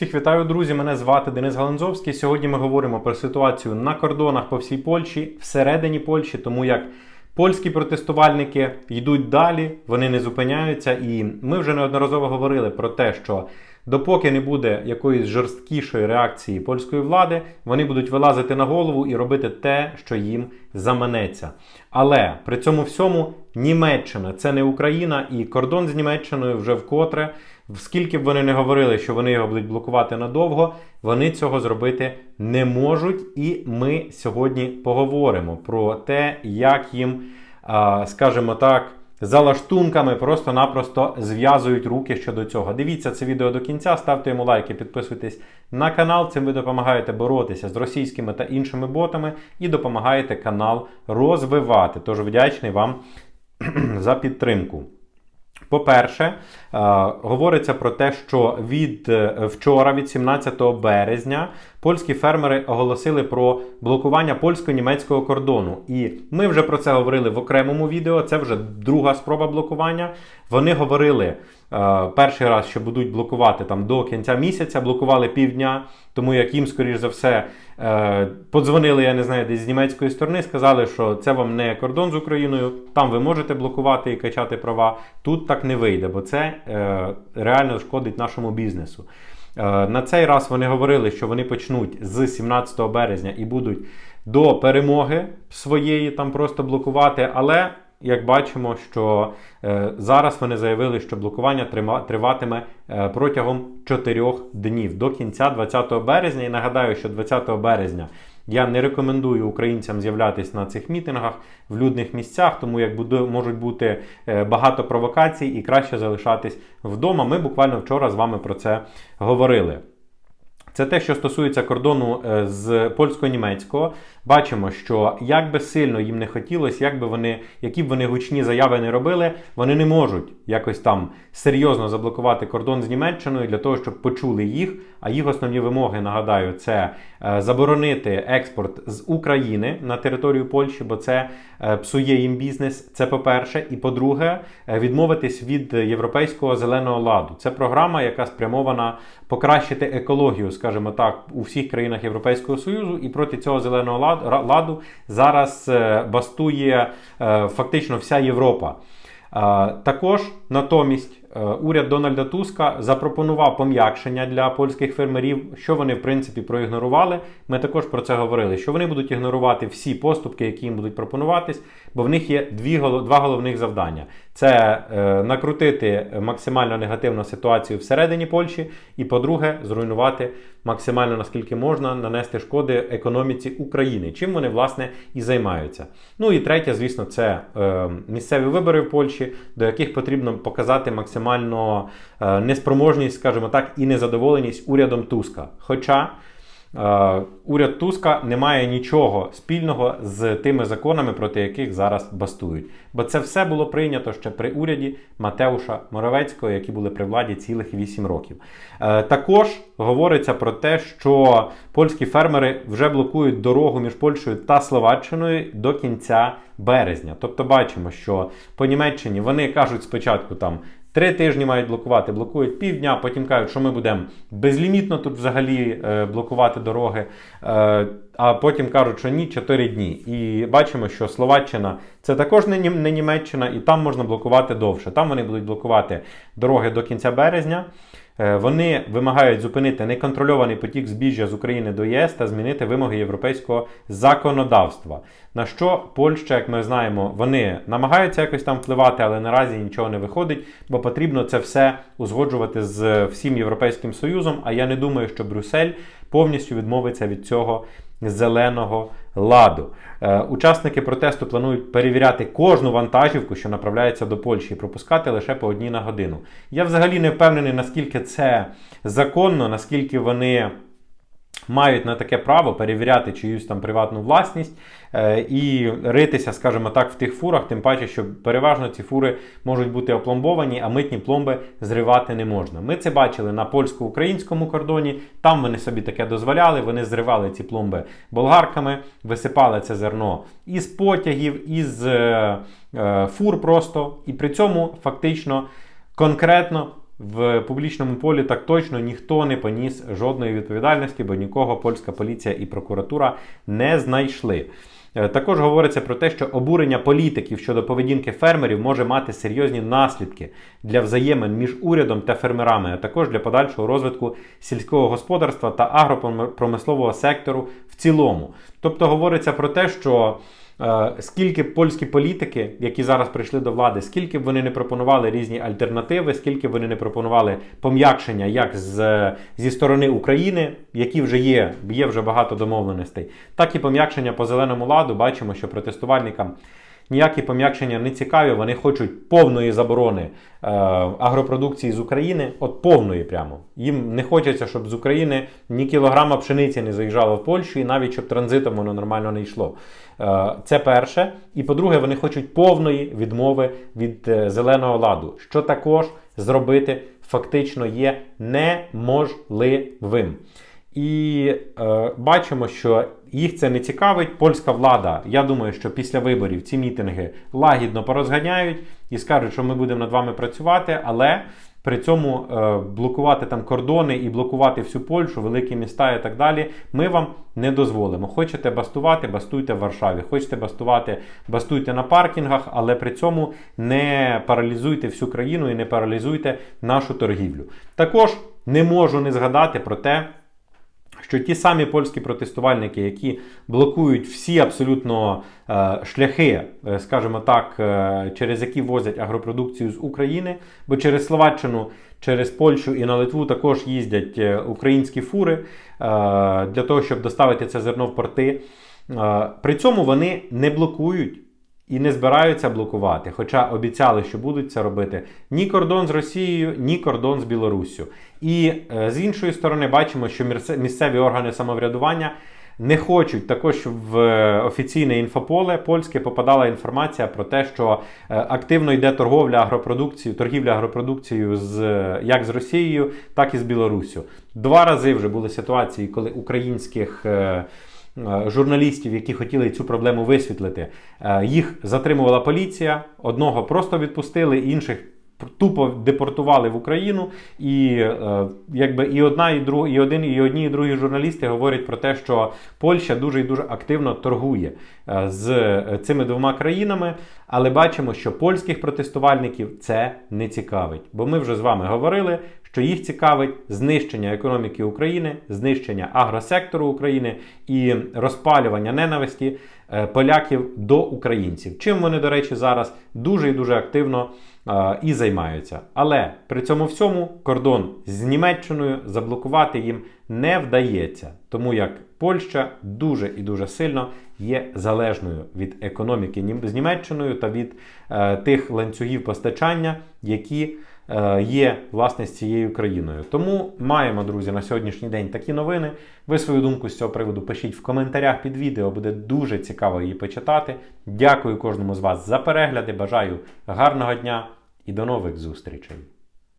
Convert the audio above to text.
Всіх вітаю, друзі! Мене звати Денис Галанзовський. Сьогодні ми говоримо про ситуацію на кордонах по всій Польщі, всередині Польщі, тому як польські протестувальники йдуть далі, вони не зупиняються. І ми вже неодноразово говорили про те, що допоки не буде якоїсь жорсткішої реакції польської влади, вони будуть вилазити на голову і робити те, що їм заманеться. Але при цьому всьому Німеччина це не Україна, і кордон з Німеччиною вже вкотре. Скільки б вони не говорили, що вони його будуть блокувати надовго, вони цього зробити не можуть. І ми сьогодні поговоримо про те, як їм, скажімо так, за лаштунками просто-напросто зв'язують руки щодо цього. Дивіться це відео до кінця, ставте йому лайки, підписуйтесь на канал. Цим ви допомагаєте боротися з російськими та іншими ботами і допомагаєте канал розвивати. Тож вдячний вам за підтримку. По-перше, е, говориться про те, що від е, вчора, від 17 березня, польські фермери оголосили про блокування польсько-німецького кордону. І ми вже про це говорили в окремому відео. Це вже друга спроба блокування. Вони говорили перший раз, що будуть блокувати там до кінця місяця, блокували півдня, тому як їм, скоріш за все, е, подзвонили, я не знаю, десь з німецької сторони, сказали, що це вам не кордон з Україною, там ви можете блокувати і качати права. Тут так не вийде, бо це е, реально шкодить нашому бізнесу. Е, на цей раз вони говорили, що вони почнуть з 17 березня і будуть до перемоги своєї там просто блокувати. Але як бачимо, що е, зараз вони заявили, що блокування триватиме е, протягом 4 днів до кінця 20 березня. І нагадаю, що 20 березня. Я не рекомендую українцям з'являтися на цих мітингах в людних місцях, тому як буде, можуть бути е, багато провокацій і краще залишатись вдома. Ми буквально вчора з вами про це говорили. Це те, що стосується кордону е, з польсько-німецького. Бачимо, що як би сильно їм не хотілося, як би вони, які б вони гучні заяви не робили, вони не можуть якось там серйозно заблокувати кордон з Німеччиною для того, щоб почули їх. А їх основні вимоги, нагадаю, це е, заборонити експорт з України на територію Польщі, бо це е, псує їм бізнес. Це по-перше, і по-друге, відмовитись від європейського зеленого ладу. Це програма, яка спрямована покращити екологію, скажімо так, у всіх країнах Європейського Союзу, і проти цього зеленого ладу зараз е, бастує е, фактично вся Європа. Також натомість Е, уряд Дональда Туска запропонував пом'якшення для польських фермерів, що вони в принципі проігнорували. Ми також про це говорили, що вони будуть ігнорувати всі поступки, які їм будуть пропонуватись, бо в них є дві два головних завдання: це е, накрутити максимально негативну ситуацію всередині Польщі, і, по-друге, зруйнувати максимально наскільки можна нанести шкоди економіці України, чим вони власне і займаються. Ну і третє, звісно, це е, місцеві вибори в Польщі, до яких потрібно показати максимально максимально е, неспроможність, скажімо так, і незадоволеність урядом Туска. Хоча е, уряд Туска не має нічого спільного з тими законами, проти яких зараз бастують. Бо це все було прийнято ще при уряді Матеуша Моровецького, які були при владі цілих 8 років. Е, також говориться про те, що польські фермери вже блокують дорогу між Польщею та Словаччиною до кінця березня. Тобто бачимо, що по Німеччині вони кажуть спочатку там Три тижні мають блокувати, блокують півдня, потім кажуть, що ми будемо безлімітно тут взагалі е, блокувати дороги. Е, а потім кажуть, що ні, 4 дні. І бачимо, що Словаччина це також не Німеччина, і там можна блокувати довше. Там вони будуть блокувати дороги до кінця березня. Е, вони вимагають зупинити неконтрольований потік збіжжя з України до ЄС та змінити вимоги європейського законодавства. На що Польща, як ми знаємо, вони намагаються якось там впливати, але наразі нічого не виходить, бо потрібно це все узгоджувати з всім європейським союзом. А я не думаю, що Брюссель повністю відмовиться від цього зеленого ладу. Е, учасники протесту планують перевіряти кожну вантажівку, що направляється до Польщі, і пропускати лише по одній на годину. Я взагалі не впевнений, наскільки це законно, наскільки вони мають на таке право перевіряти чиюсь там приватну власність е, і ритися, скажімо так, в тих фурах, тим паче, що переважно ці фури можуть бути опломбовані, а митні пломби зривати не можна. Ми це бачили на польсько-українському кордоні. Там вони собі таке дозволяли. Вони зривали ці пломби болгарками, висипали це зерно із потягів, із е, е, фур просто. І при цьому фактично конкретно в публічному полі так точно ніхто не поніс жодної відповідальності, бо нікого польська поліція і прокуратура не знайшли. Е, Також говориться про те, що обурення політиків щодо поведінки фермерів може мати серйозні наслідки для взаємин між урядом та фермерами, а також для подальшого розвитку сільського господарства та агропромислового сектору в цілому. Тобто говориться про те, що е, скільки польські політики, які зараз прийшли до влади, скільки б вони не пропонували різні альтернативи, скільки б вони не пропонували пом'якшення як з, зі сторони України, які вже є, є вже багато домовленостей, так і пом'якшення по зеленому ладу. Бачимо, що протестувальникам ніякі пом'якшення не цікаві. Вони хочуть повної заборони е, агропродукції з України, от повної прямо. Їм не хочеться, щоб з України ні кілограма пшениці не заїжджало в Польщу, і навіть щоб транзитом воно нормально не йшло. Е, це перше. І по-друге, вони хочуть повної відмови від е, зеленого ладу, що також зробити фактично є неможливим. І е, бачимо, що їх це не цікавить. Польська влада, я думаю, що після виборів ці мітинги лагідно порозганяють і скажуть, що ми будемо над вами працювати, але при цьому е, блокувати там кордони і блокувати всю Польщу, великі міста і так далі. Ми вам не дозволимо. Хочете бастувати, бастуйте в Варшаві. Хочете бастувати, бастуйте на паркінгах, але при цьому не паралізуйте всю країну і не паралізуйте нашу торгівлю. Також не можу не згадати про те що ті самі польські протестувальники, які блокують всі абсолютно е, шляхи, е, скажімо так, е, через які возять агропродукцію з України, бо через Словаччину, через Польщу і на Литву також їздять українські фури для того, щоб доставити це зерно в порти. При цьому вони не блокують і не збираються блокувати, хоча обіцяли, що будуть це робити ні кордон з Росією, ні кордон з Білоруссю. І е, з іншої сторони, бачимо, що місцеві органи самоврядування не хочуть також, в е, офіційне інфополе польське попадала інформація про те, що е, активно йде торговля агропродукцією, торгівля агропродукцією з як з Росією, так і з Білоруссю. Два рази вже були ситуації, коли українських. Е, Журналістів, які хотіли цю проблему висвітлити, Е, їх затримувала поліція. Одного просто відпустили, інших тупо депортували в Україну. І е, якби і одна, і друг, і один, і одні, і другі журналісти говорять про те, що Польща дуже і дуже активно торгує е, з е, цими двома країнами. Але бачимо, що польських протестувальників це не цікавить. Бо ми вже з вами говорили, що їх цікавить знищення економіки України, знищення агросектору України і розпалювання ненависті е, поляків до українців. Чим вони, до речі, зараз дуже і дуже активно і займаються. Але при цьому всьому кордон з Німеччиною заблокувати їм не вдається, тому як Польща дуже і дуже сильно є залежною від економіки з Німеччиною та від е, тих ланцюгів постачання, які є власне з цією країною. Тому маємо, друзі, на сьогоднішній день такі новини. Ви свою думку з цього приводу пишіть в коментарях під відео, буде дуже цікаво її почитати. Дякую кожному з вас за перегляди. Бажаю гарного дня і до нових зустрічей!